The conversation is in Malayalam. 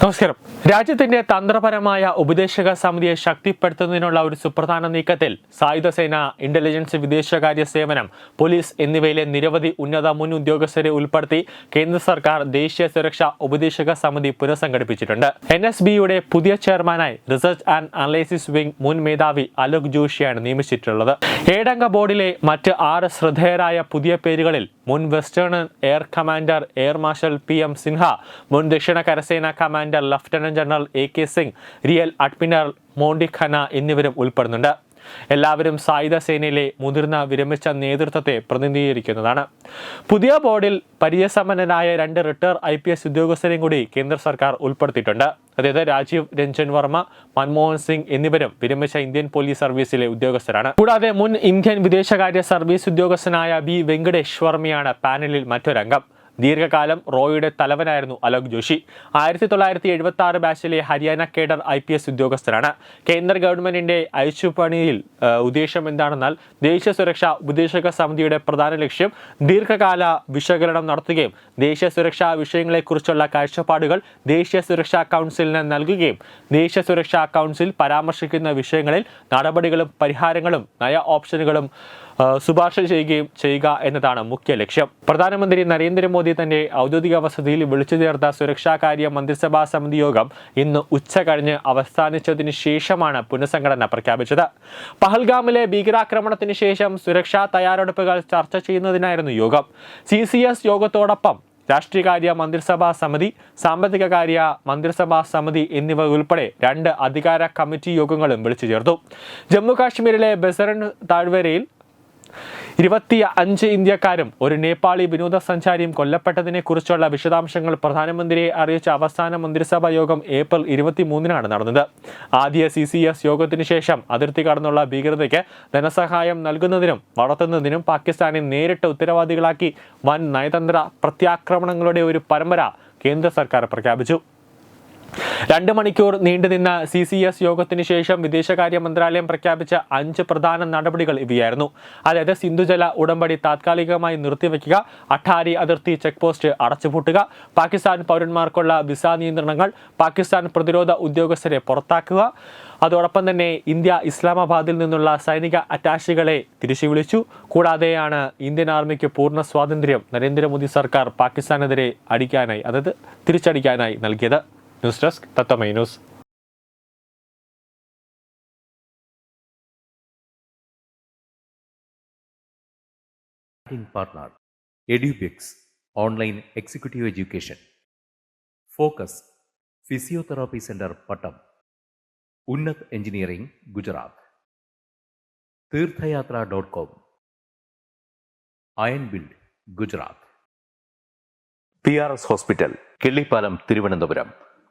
നമസ്കാരം. രാജ്യത്തിന്റെ തന്ത്രപരമായ ഉപദേശക സമിതിയെ ശക്തിപ്പെടുത്തുന്നതിനുള്ള ഒരു സുപ്രധാന നീക്കത്തിൽ സായുധസേന ഇന്റലിജൻസ് വിദേശകാര്യ സേവനം പോലീസ് എന്നിവയിലെ നിരവധി ഉന്നത മുൻ ഉദ്യോഗസ്ഥരെ ഉൾപ്പെടുത്തി കേന്ദ്ര സർക്കാർ ദേശീയ സുരക്ഷാ ഉപദേശക സമിതി പുനഃസംഘടിപ്പിച്ചിട്ടുണ്ട്. എൻ എസ് ബിയുടെ പുതിയ ചെയർമാനായി റിസർച്ച് ആൻഡ് അനലൈസിസ് വിംഗ് മുൻ മേധാവി അലോക് ജോഷിയാണ് നിയമിച്ചിട്ടുള്ളത്. ഏഴംഗ ബോർഡിലെ മറ്റ് ആറ് ശ്രദ്ധേയരായ പുതിയ പേരുകളിൽ മുൻ western air commander air marshal P M Sinha മുൻ ദക്ഷിണ കരസേന commander lieutenant general A K Singh rear admiral Monty Khanna എന്നിവരും ഉൾപ്പെടുന്നുണ്ട്. എല്ലാവരും സായുധ സേനയിലെ മുതിർന്ന വിരമിച്ച നേതൃത്വത്തെ പ്രതിനിധീകരിക്കുന്നതാണ്. പുതിയ ബോർഡിൽ പരിചയസമ്പന്നനായ രണ്ട് റിട്ടയർ ഐ പി എസ് ഉദ്യോഗസ്ഥരെയും കൂടി കേന്ദ്ര സർക്കാർ ഉൾപ്പെടുത്തിയിട്ടുണ്ട്. അതായത് രാജീവ് രഞ്ജൻ വർമ്മ മൻമോഹൻ സിംഗ് എന്നിവരും വിരമിച്ച ഇന്ത്യൻ പോലീസ് സർവീസിലെ ഉദ്യോഗസ്ഥരാണ്. കൂടാതെ മുൻ ഇന്ത്യൻ വിദേശകാര്യ സർവീസ് ഉദ്യോഗസ്ഥനായ ബി വെങ്കടേഷ് വർമ്മയാണ് പാനലിൽ മറ്റൊരംഗം. ദീർഘകാലം റോയുടെ തലവനായിരുന്നു അലോക് ജോഷി. ആയിരത്തി തൊള്ളായിരത്തി എഴുപത്തി ആറ് ബാച്ചിലെ Haryana cadre I P S ഉദ്യോഗസ്ഥരാണ് കേന്ദ്ര ഗവൺമെന്റിന്റെ അയച്ചുപണിയിൽ ഉദ്ദേശം എന്താണെന്നാൽ ദേശീയ സുരക്ഷാ ഉപദേശക സമിതിയുടെ പ്രധാന ലക്ഷ്യം ദീർഘകാല വിശകലനം നടത്തുകയും ദേശീയ സുരക്ഷാ വിഷയങ്ങളെക്കുറിച്ചുള്ള കാഴ്ചപ്പാടുകൾ ദേശീയ സുരക്ഷാ കൗൺസിലിന് നൽകുകയും ദേശീയ സുരക്ഷാ കൗൺസിൽ പരാമർശിക്കുന്ന വിഷയങ്ങളിൽ നടപടികളും പരിഹാരങ്ങളും നയ ഓപ്ഷനുകളും ശുപാർശ ചെയ്യുകയും ചെയ്യുക എന്നതാണ് മുഖ്യ ലക്ഷ്യം. പ്രധാനമന്ത്രി നരേന്ദ്രമോദി തന്റെ ഔദ്യോഗിക വസതിയിൽ വിളിച്ചു ചേർത്ത സുരക്ഷാകാര്യ മന്ത്രിസഭാ സമിതി യോഗം ഇന്ന് ഉച്ച കഴിഞ്ഞ് അവസാനിച്ചതിന് ശേഷമാണ് പുനഃസംഘടന പ്രഖ്യാപിച്ചത്. പഹൽഗാമിലെ ഭീകരാക്രമണത്തിന് ശേഷം സുരക്ഷാ തയ്യാറെടുപ്പുകൾ ചർച്ച ചെയ്യുന്നതിനായിരുന്നു യോഗം. സി സി എസ് യോഗത്തോടൊപ്പം രാഷ്ട്രീയകാര്യ മന്ത്രിസഭാ സമിതി സാമ്പത്തിക കാര്യ മന്ത്രിസഭാ സമിതി എന്നിവ ഉൾപ്പെടെ രണ്ട് അധികാര കമ്മിറ്റി യോഗങ്ങളും വിളിച്ചു ചേർത്തു. ജമ്മു കാശ്മീരിലെ ബസറൻ താഴ്വരയിൽ ഇരുപത്തി അഞ്ച് ഇന്ത്യക്കാരും ഒരു നേപ്പാളി വിനോദസഞ്ചാരിയും കൊല്ലപ്പെട്ടതിനെ കുറിച്ചുള്ള വിശദാംശങ്ങൾ പ്രധാനമന്ത്രിയെ അറിയിച്ച അവസാന മന്ത്രിസഭാ യോഗം ഏപ്രിൽ ഇരുപത്തിമൂന്നിനാണ് നടന്നത്. ആദ്യ സി സി എസ് യോഗത്തിനു ശേഷം അതിർത്തി കടന്നുള്ള ഭീകരതയ്ക്ക് ധനസഹായം നൽകുന്നതിനും വളർത്തുന്നതിനും പാകിസ്ഥാനെ നേരിട്ട് ഉത്തരവാദികളാക്കി വൻ നയതന്ത്ര പ്രത്യാക്രമണങ്ങളുടെ ഒരു പരമ്പര കേന്ദ്ര സർക്കാർ പ്രഖ്യാപിച്ചു. രണ്ട് മണിക്കൂർ നീണ്ടുനിന്ന സി സി എസ് യോഗത്തിന് ശേഷം വിദേശകാര്യ മന്ത്രാലയം പ്രഖ്യാപിച്ച അഞ്ച് പ്രധാന നടപടികൾ ഇവയായിരുന്നു. അതായത് സിന്ധുജല ഉടമ്പടി താത്കാലികമായി നിർത്തിവെക്കുക അട്ടാരി അതിർത്തി ചെക്ക് പോസ്റ്റ് അടച്ചുപൂട്ടുക പാകിസ്ഥാൻ പൗരന്മാർക്കുള്ള വിസ നിയന്ത്രണങ്ങൾ പാകിസ്ഥാൻ പ്രതിരോധ ഉദ്യോഗസ്ഥരെ പുറത്താക്കുക. അതോടൊപ്പം തന്നെ ഇന്ത്യ ഇസ്ലാമാബാദിൽ നിന്നുള്ള സൈനിക അറ്റാഷികളെ തിരിച്ചു വിളിച്ചു. കൂടാതെയാണ് ഇന്ത്യൻ ആർമിക്ക് പൂർണ സ്വാതന്ത്ര്യം നരേന്ദ്രമോദി സർക്കാർ പാകിസ്ഥാനെതിരെ അടിക്കാനായി അതായത് തിരിച്ചടിക്കാനായി നൽകിയത്. ന്യൂസ് ഡെസ്ക് തത്ത മൈനൂസ്